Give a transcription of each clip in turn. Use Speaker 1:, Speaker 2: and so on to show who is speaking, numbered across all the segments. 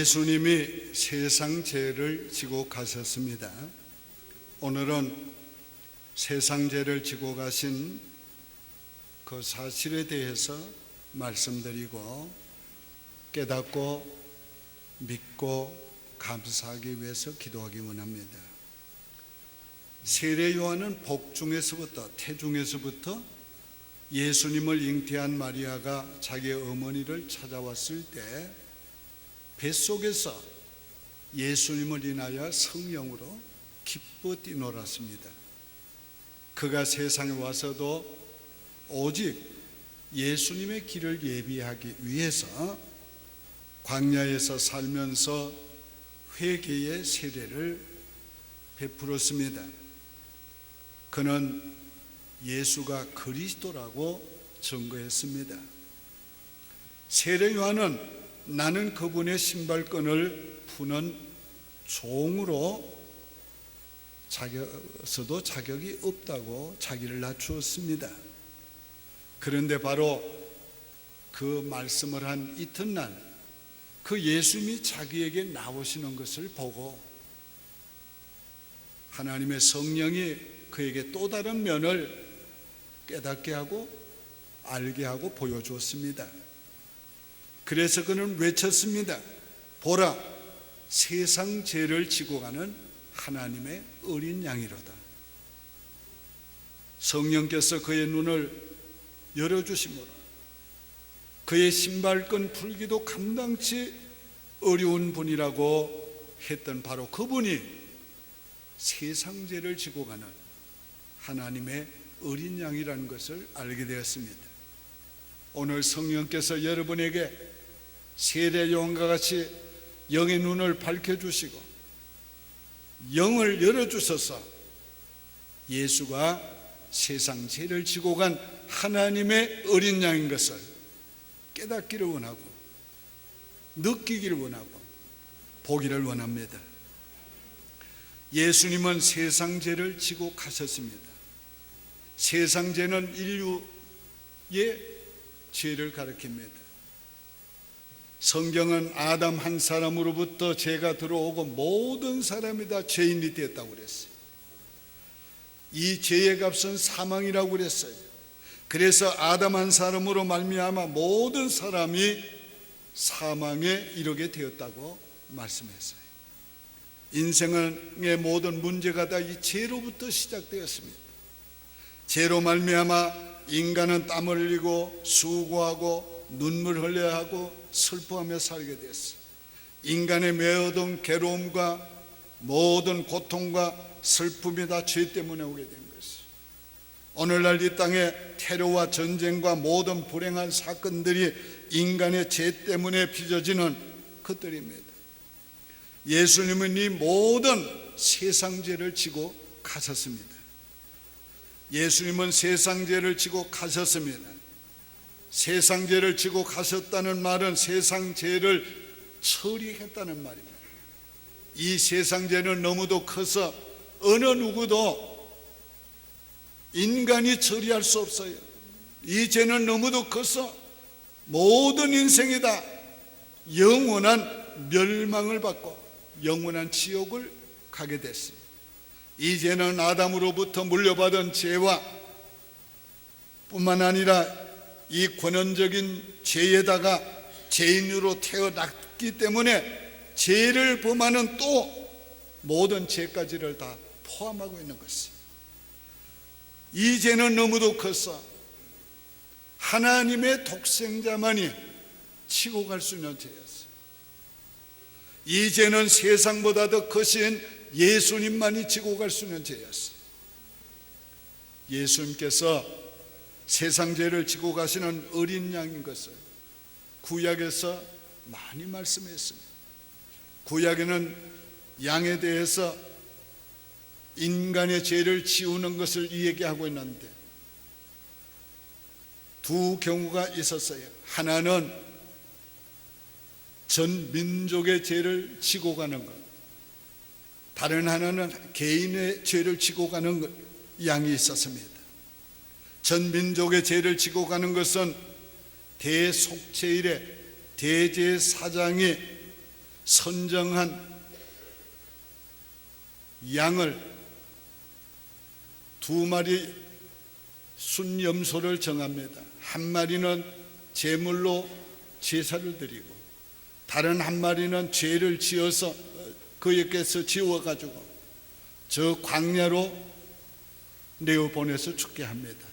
Speaker 1: 예수님이 세상 죄를 지고 가셨습니다. 오늘은 세상 죄를 지고 가신 그 사실에 대해서 말씀드리고 깨닫고 믿고 감사하기 위해서 기도하기 원합니다. 세례 요한은 복중에서부터 태중에서부터 예수님을 잉태한 마리아가 자기의 어머니를 찾아왔을 때 뱃속에서 예수님을 인하여 성령으로 기뻐 뛰놀았습니다. 그가 세상에 와서도 오직 예수님의 길을 예비하기 위해서 광야에서 살면서 회개의 세례를 베풀었습니다. 그는 예수가 그리스도라고 증거했습니다. 세례 요한은 나는 그분의 신발끈을 푸는 종으로 자격서도 자격이 없다고 자기를 낮추었습니다. 그런데 바로 그 말씀을 한 이튿날 그 예수님이 자기에게 나오시는 것을 보고 하나님의 성령이 그에게 또 다른 면을 깨닫게 하고 알게 하고 보여주었습니다. 그래서 그는 외쳤습니다. 보라, 세상 죄를 지고 가는 하나님의 어린 양이로다. 성령께서 그의 눈을 열어주심으로 그의 신발끈 풀기도 감당치 어려운 분이라고 했던 바로 그분이 세상 죄를 지고 가는 하나님의 어린 양이라는 것을 알게 되었습니다. 오늘 성령께서 여러분에게 세례 요한과 같이 영의 눈을 밝혀주시고 영을 열어주셔서 예수가 세상 죄를 지고 간 하나님의 어린 양인 것을 깨닫기를 원하고 느끼기를 원하고 보기를 원합니다. 예수님은 세상 죄를 지고 가셨습니다. 세상 죄는 인류의 죄를 가리킵니다. 성경은 아담 한 사람으로부터 죄가 들어오고 모든 사람이 다 죄인이 되었다고 그랬어요. 이 죄의 값은 사망이라고 그랬어요. 그래서 아담 한 사람으로 말미암아 모든 사람이 사망에 이르게 되었다고 말씀했어요. 인생의 모든 문제가 다 이 죄로부터 시작되었습니다. 죄로 말미암아 인간은 땀 흘리고 수고하고 눈물 흘려야 하고 슬퍼하며 살게 됐어. 인간의 매어던 괴로움과 모든 고통과 슬픔이 다 죄 때문에 오게 된 것이. 오늘날 이 땅에 테러와 전쟁과 모든 불행한 사건들이 인간의 죄 때문에 빚어지는 것들입니다. 예수님은 이 모든 세상 죄를 지고 가셨습니다. 예수님은 세상 죄를 지고 가셨습니다. 세상 죄를 지고 가셨다는 말은 세상 죄를 처리했다는 말입니다. 이 세상 죄는 너무도 커서 어느 누구도 인간이 처리할 수 없어요. 이 죄는 너무도 커서 모든 인생이 다 영원한 멸망을 받고 영원한 지옥을 가게 됐습니다. 이 죄는 아담으로부터 물려받은 죄와 뿐만 아니라 이 권원적인 죄에다가 죄인으로 태어났기 때문에 죄를 범하는 또 모든 죄까지를 다 포함하고 있는 것이. 이 죄는 너무도 커서 하나님의 독생자만이 치고 갈 수 있는 죄였어요. 이 죄는 세상보다 더 크신 예수님만이 지고 갈 수 있는 죄였어요. 예수님께서 세상 죄를 지고 가시는 어린 양인 것을 구약에서 많이 말씀했습니다. 구약에는 양에 대해서 인간의 죄를 지우는 것을 이야기하고 있는데 두 경우가 있었어요. 하나는 전 민족의 죄를 지고 가는 것. 다른 하나는 개인의 죄를 지고 가는 것, 양이 있었습니다. 전 민족의 죄를 지고 가는 것은 대속죄일에 대제사장이 선정한 양을 두 마리 순염소를 정합니다. 한 마리는 제물로 제사를 드리고 다른 한 마리는 죄를 지어서 그에게서 지워 가지고 저 광야로 내어 보내서 죽게 합니다.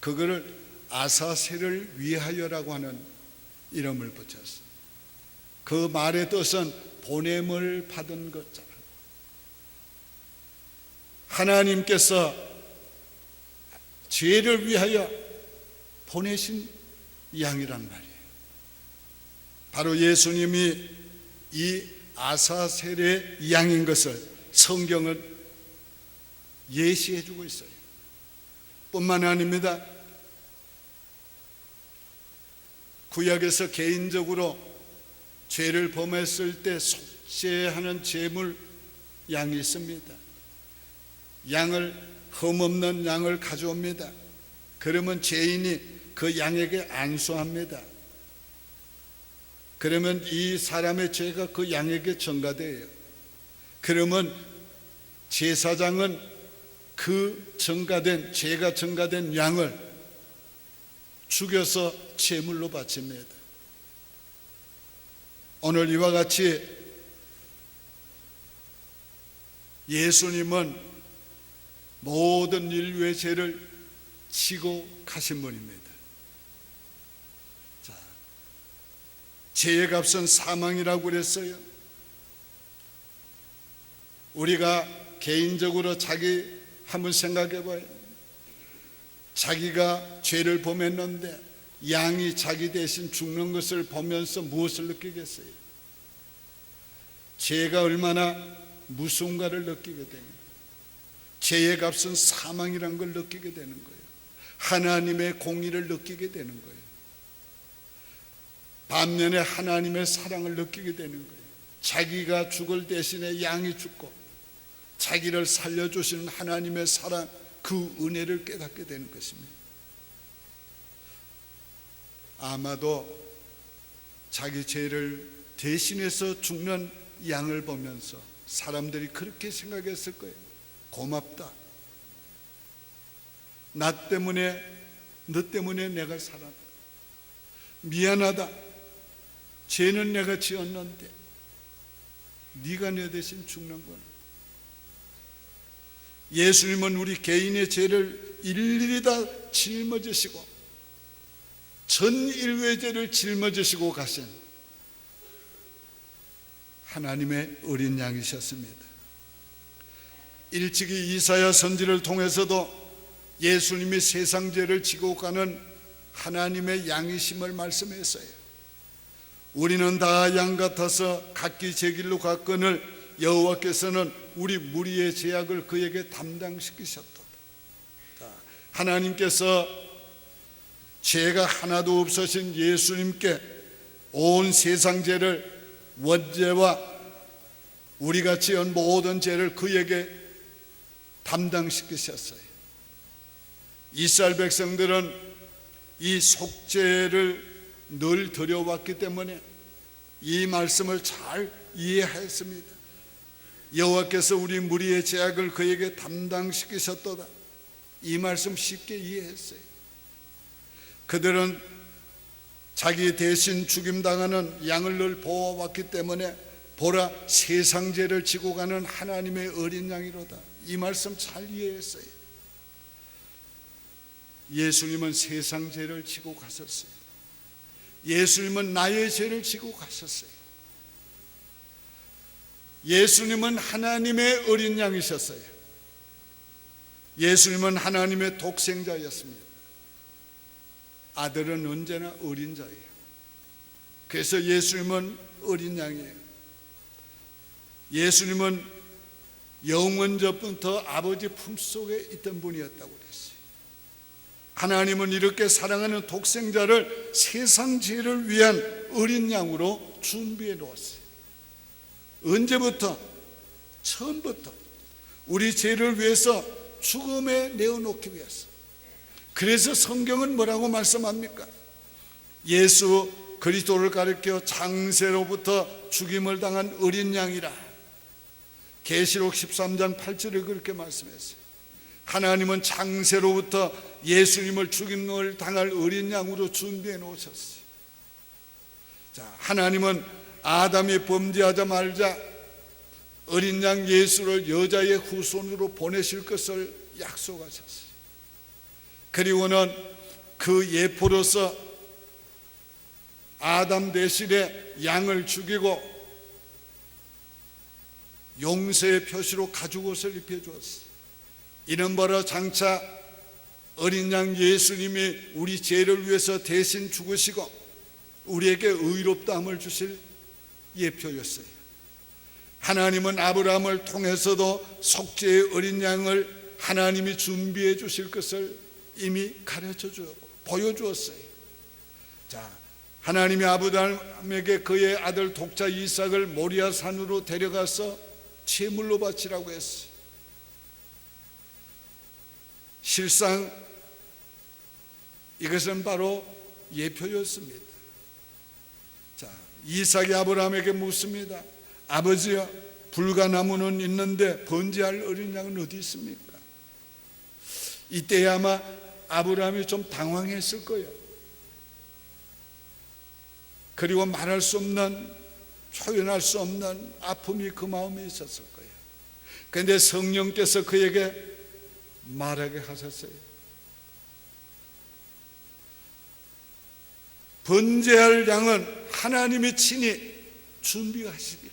Speaker 1: 그거를 아사세를 위하여라고 하는 이름을 붙였어요. 그 말의 뜻은 보냄을 받은 것처럼 하나님께서 죄를 위하여 보내신 양이란 말이에요. 바로 예수님이 이 아사셀의 양인 것을 성경은 예시해 주고 있어요. 뿐만 아닙니다. 구약에서 개인적으로 죄를 범했을 때 속죄하는 제물 양이 있습니다. 양을 흠없는 양을 가져옵니다. 그러면 죄인이 그 양에게 안수합니다. 그러면 이 사람의 죄가 그 양에게 전가돼요. 그러면 제사장은 그 전가된 죄가 전가된 양을 죽여서 제물로 바칩니다. 오늘 이와 같이 예수님은 모든 인류의 죄를 지고 가신 분입니다. 자, 죄의 값은 사망이라고 그랬어요. 우리가 개인적으로 자기 한번 생각해 봐요. 자기가 죄를 범했는데 양이 자기 대신 죽는 것을 보면서 무엇을 느끼겠어요? 죄가 얼마나 무서운가를 느끼게 됩니다. 죄의 값은 사망이란 걸 느끼게 되는 거예요. 하나님의 공의를 느끼게 되는 거예요. 반면에 하나님의 사랑을 느끼게 되는 거예요. 자기가 죽을 대신에 양이 죽고 자기를 살려주시는 하나님의 사랑, 그 은혜를 깨닫게 되는 것입니다. 아마도 자기 죄를 대신해서 죽는 양을 보면서 사람들이 그렇게 생각했을 거예요. 고맙다. 나 때문에, 너 때문에 내가 살았다. 미안하다. 죄는 내가 지었는데, 네가 내 대신 죽는구나. 예수님은 우리 개인의 죄를 일일이 다 짊어지시고 전 인류의 죄를 짊어지시고 가신 하나님의 어린 양이셨습니다. 일찍이 이사야 선지를 통해서도 예수님이 세상 죄를 지고 가는 하나님의 양이심을 말씀했어요. 우리는 다 양 같아서 각기 제 길로 갔거늘 여호와께서는 우리 무리의 죄악을 그에게 담당시키셨도다. 하나님께서 죄가 하나도 없으신 예수님께 온 세상 죄를 원죄와 우리가 지은 모든 죄를 그에게 담당시키셨어요. 이스라엘 백성들은 이 속죄를 늘 드려왔기 때문에 이 말씀을 잘 이해했습니다. 여호와께서 우리 무리의 죄악을 그에게 담당시키셨도다. 이 말씀 쉽게 이해했어요. 그들은 자기 대신 죽임당하는 양을 늘 보아왔기 때문에 보라 세상 죄를 지고 가는 하나님의 어린 양이로다. 이 말씀 잘 이해했어요. 예수님은 세상 죄를 지고 가셨어요. 예수님은 나의 죄를 지고 가셨어요. 예수님은 하나님의 어린 양이셨어요. 예수님은 하나님의 독생자였습니다. 아들은 언제나 어린 자예요. 그래서 예수님은 어린 양이에요. 예수님은 영원전부터 아버지 품속에 있던 분이었다고 그랬어요. 하나님은 이렇게 사랑하는 독생자를 세상 죄를 위한 어린 양으로 준비해 놓았어요. 언제부터? 처음부터 우리 죄를 위해서 죽음에 내어놓기 위해서. 그래서 성경은 뭐라고 말씀합니까? 예수 그리스도를 가리켜 장세로부터 죽임을 당한 어린 양이라 계시록 13장 8절에 그렇게 말씀했어요. 하나님은 창세로부터 예수님을 죽임을 당할 어린 양으로 준비해 놓으셨어요. 자, 하나님은 아담이 범죄하자 말자 어린 양 예수를 여자의 후손으로 보내실 것을 약속하셨어요. 그리고는 그 예포로서 아담 대신에 양을 죽이고 용서의 표시로 가죽옷을 입혀주었어요. 이는 바로 장차 어린 양 예수님이 우리 죄를 위해서 대신 죽으시고 우리에게 의롭다함을 주실 예표였어요. 하나님은 아브라함을 통해서도 속죄의 어린 양을 하나님이 준비해 주실 것을 이미 가르쳐 주 보여주었어요. 자, 하나님이 아브라함에게 그의 아들 독자 이삭을 모리아 산으로 데려가서 제물로 바치라고 했어요. 실상 이것은 바로 예표였습니다. 자, 이삭이 아브라함에게 묻습니다. 아버지여, 불가나무는 있는데 번제할 어린 양은 어디 있습니까? 이때 아마 아브라함이 좀 당황했을 거예요. 그리고 말할 수 없는 표현할 수 없는 아픔이 그 마음에 있었을 거예요. 그런데 성령께서 그에게 말하게 하셨어요. 번제할 양은 하나님이 친히 준비하시기를.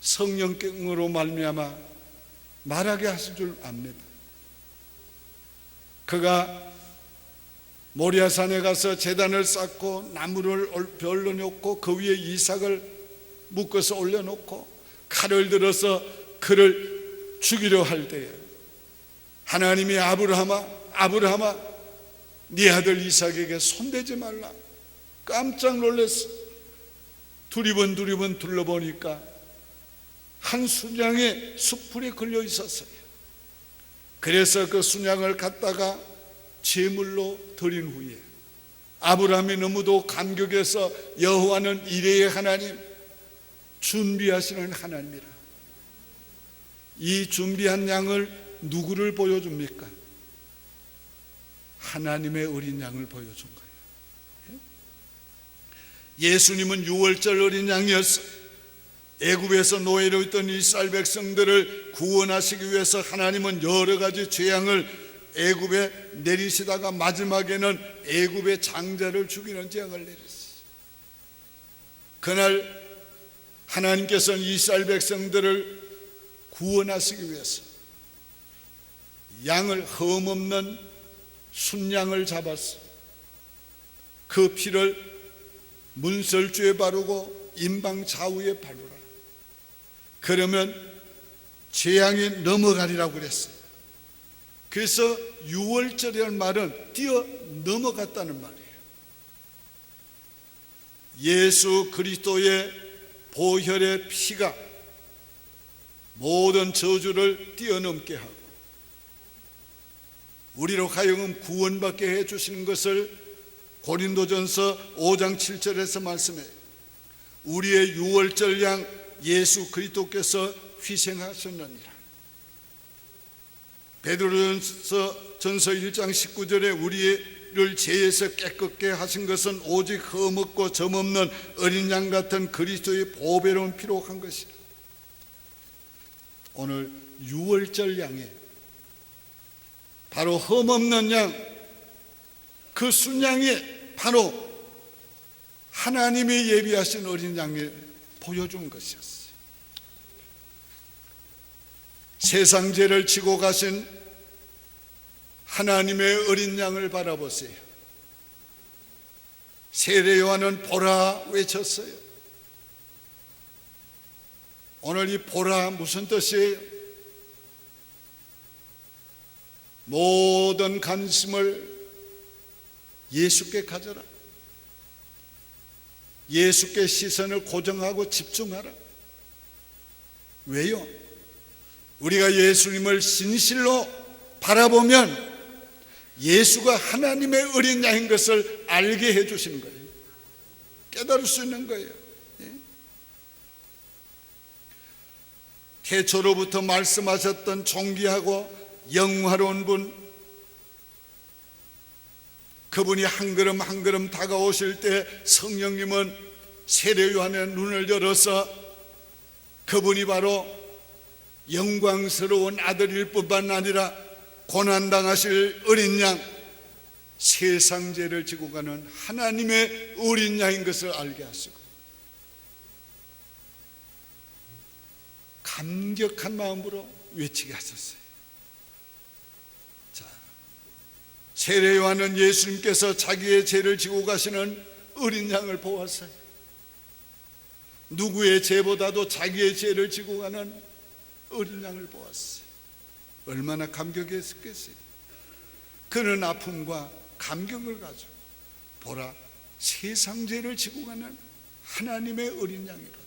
Speaker 1: 성령으로 말미암아 말하게 하실 줄 압니다. 그가 모리아산에 가서 제단을 쌓고 나무를 별로 놓고 그 위에 이삭을 묶어서 올려놓고 칼을 들어서 그를 죽이려 할 때에 하나님이 아브라함아 아브라함아 네 아들 이삭에게 손대지 말라. 깜짝 놀랐어. 두리번 두리번 둘러보니까 한 순양의 숯불에 걸려 있었어요. 그래서 그 순양을 갖다가 제물로 드린 후에 아브라함이 너무도 감격해서 여호와는 이레의 하나님 준비하시는 하나님이라. 이 준비한 양을 누구를 보여줍니까? 하나님의 어린 양을 보여준 거예요. 예수님은 6월절 어린 양이었어요. 애굽에서 노예로 있던 이스라엘 백성들을 구원하시기 위해서 하나님은 여러 가지 죄악을 애굽에 내리시다가 마지막에는 애굽의 장자를 죽이는 재앙을 내렸어요. 그날 하나님께서는 이스라엘 백성들을 구원하시기 위해서 양을 흠없는 순양을 잡았어. 그 피를 문설주에 바르고 임방 좌우에 바르라. 그러면 재앙이 넘어가리라고 그랬어요. 그래서 6월절이라는 말은 뛰어 넘어갔다는 말이에요. 예수 그리스도의 보혈의 피가 모든 저주를 뛰어넘게 하고 우리로 하여금 구원받게 해 주시는 것을 고린도전서 5장 7절에서 말씀해 우리의 유월절 양 예수 그리스도께서 희생하셨느니라. 베드로전서 전서 1장 19절에 우리를 죄에서 깨끗게 하신 것은 오직 흠없고 점없는 어린 양 같은 그리스도의 보배로운 피로 한 것이라. 오늘 유월절 양에 바로 흠없는 양, 그 순양이 바로 하나님이 예비하신 어린 양을 보여준 것이었어요. 세상 죄를 지고 가신 하나님의 어린 양을 바라보세요. 세례 요한은 보라 외쳤어요. 오늘 이 보라 무슨 뜻이에요? 모든 관심을 예수께 가져라. 예수께 시선을 고정하고 집중하라. 왜요? 우리가 예수님을 진실로 바라보면 예수가 하나님의 어린 양인 것을 알게 해 주시는 거예요. 깨달을 수 있는 거예요. 예? 태초로부터 말씀하셨던 존귀하고 영화로운 분, 그분이 한 걸음 한 걸음 다가오실 때 성령님은 세례 요한의 눈을 열어서 그분이 바로 영광스러운 아들일 뿐만 아니라 고난당하실 어린 양 세상 죄를 지고 가는 하나님의 어린 양인 것을 알게 하시고 감격한 마음으로 외치게 하셨어요. 자, 세례 요한은 예수님께서 자기의 죄를 지고 가시는 어린 양을 보았어요. 누구의 죄보다도 자기의 죄를 지고 가는 어린 양을 보았어요. 얼마나 감격했겠어요. 그는 아픔과 감격을 가지고 보라 세상 죄를 지고 가는 하나님의 어린 양이로다.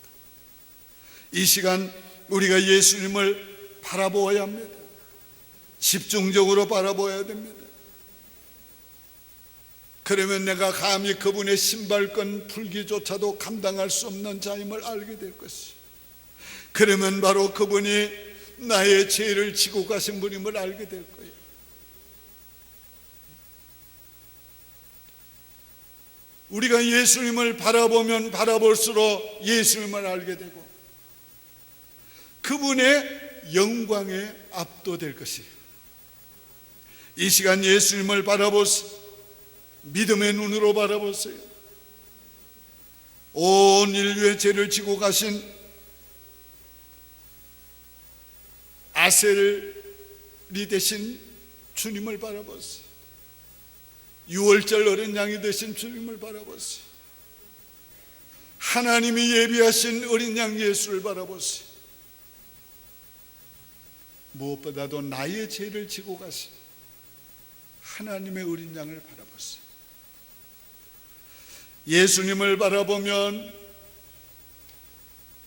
Speaker 1: 이 시간 우리가 예수님을 바라보아야 합니다. 집중적으로 바라보아야 됩니다. 그러면 내가 감히 그분의 신발끈 풀기조차도 감당할 수 없는 자임을 알게 될 것이. 그러면 바로 그분이 나의 죄를 지고 가신 분임을 알게 될 거예요. 우리가 예수님을 바라보면 바라볼수록 예수님을 알게 되고 그분의 영광에 압도될 것이에요. 이 시간 예수님을 바라보세요. 믿음의 눈으로 바라보세요. 온 인류의 죄를 지고 가신 아셀이 되신 주님을 바라보세요. 6월절 어린 양이 되신 주님을 바라보세요. 하나님이 예비하신 어린 양 예수를 바라보세요. 무엇보다도 나의 죄를 지고 가신 하나님의 어린 양을 바라보세요. 예수님을 바라보면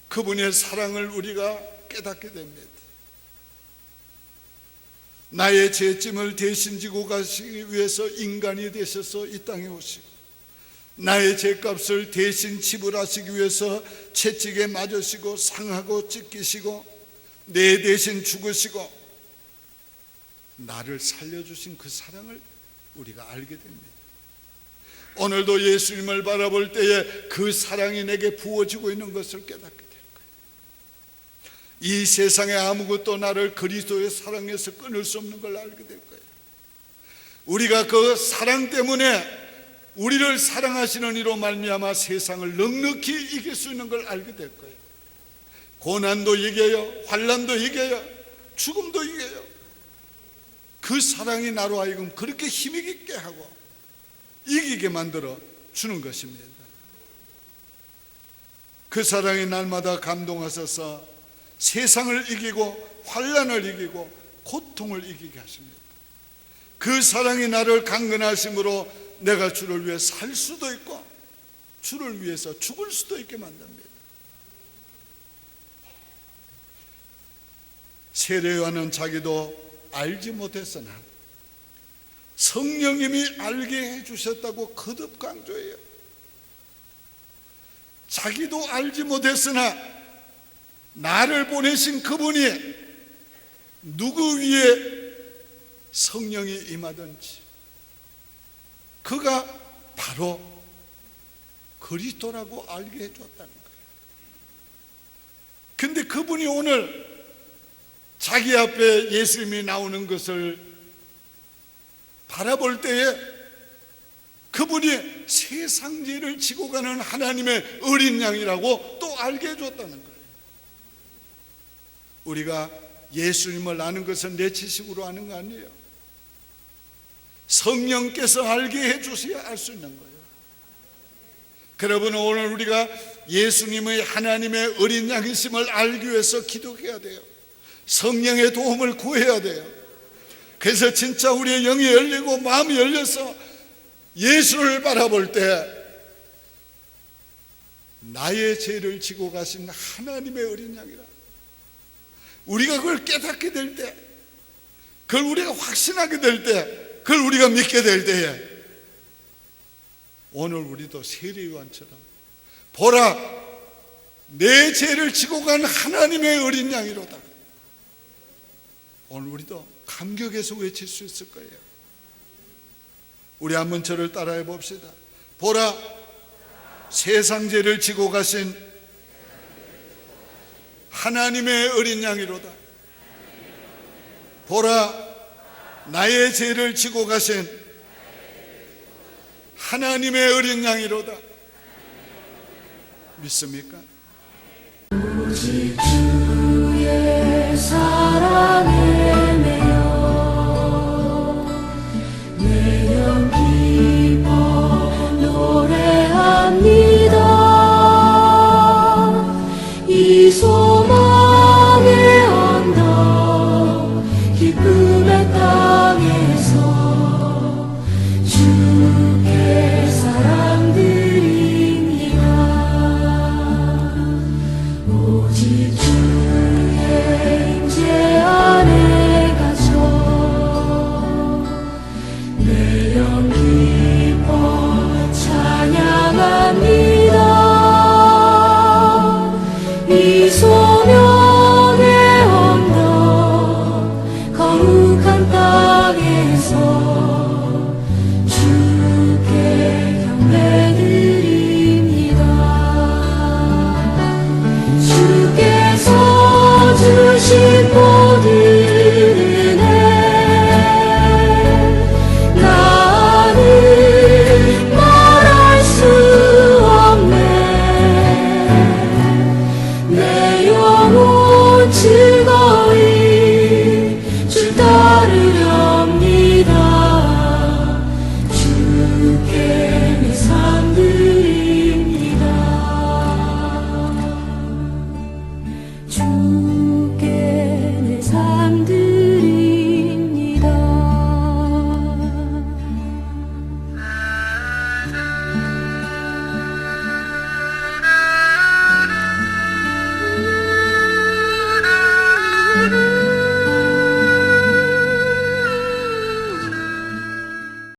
Speaker 1: 그분의 사랑을 우리가 깨닫게 됩니다. 나의 죄짐을 대신 지고 가시기 위해서 인간이 되셔서 이 땅에 오시고 나의 죄값을 대신 지불하시기 위해서 채찍에 맞으시고 상하고 찢기시고 내 대신 죽으시고 나를 살려주신 그 사랑을 우리가 알게 됩니다. 오늘도 예수님을 바라볼 때에 그 사랑이 내게 부어지고 있는 것을 깨닫게 될 거예요. 이 세상에 아무것도 나를 그리스도의 사랑에서 끊을 수 없는 걸 알게 될 거예요. 우리가 그 사랑 때문에 우리를 사랑하시는 이로 말미암아 세상을 넉넉히 이길 수 있는 걸 알게 될 거예요. 고난도 이겨요, 환란도 이겨요, 죽음도 이겨요. 그 사랑이 나로 하여금 그렇게 힘있게 하고 이기게 만들어 주는 것입니다. 그 사랑이 날마다 감동하셔서 세상을 이기고 환란을 이기고 고통을 이기게 하십니다. 그 사랑이 나를 강건하심으로 내가 주를 위해 살 수도 있고 주를 위해서 죽을 수도 있게 만듭니다. 세례요한은 자기도 알지 못했으나 성령님이 알게 해주셨다고 거듭 강조해요. 자기도 알지 못했으나 나를 보내신 그분이 누구 위에 성령이 임하든지 그가 바로 그리스도라고 알게 해줬다는 거예요. 근데 그분이 오늘 자기 앞에 예수님이 나오는 것을 바라볼 때에 그분이 세상 죄를 지고 가는 하나님의 어린 양이라고 또 알게 해줬다는 거예요. 우리가 예수님을 아는 것은 내 지식으로 아는 거 아니에요. 성령께서 알게 해주셔야 알 수 있는 거예요. 여러분 오늘 우리가 예수님의 하나님의 어린 양이심을 알기 위해서 기도해야 돼요. 성령의 도움을 구해야 돼요. 그래서 진짜 우리의 영이 열리고 마음이 열려서 예수를 바라볼 때 나의 죄를 지고 가신 하나님의 어린 양이라. 우리가 그걸 깨닫게 될 때 그걸 우리가 확신하게 될 때 그걸 우리가 믿게 될 때에 오늘 우리도 세례요한처럼
Speaker 2: 보라 내 죄를 지고 간 하나님의 어린 양이로다. 오늘 우리도 감격에서 외칠 수 있을 거예요. 우리 한번 저를 따라해 봅시다. 보라, 세상죄를 지고 가신 하나님의 어린 양이로다. 보라, 나의 죄를 지고 가신 하나님의 어린 양이로다. 믿습니까?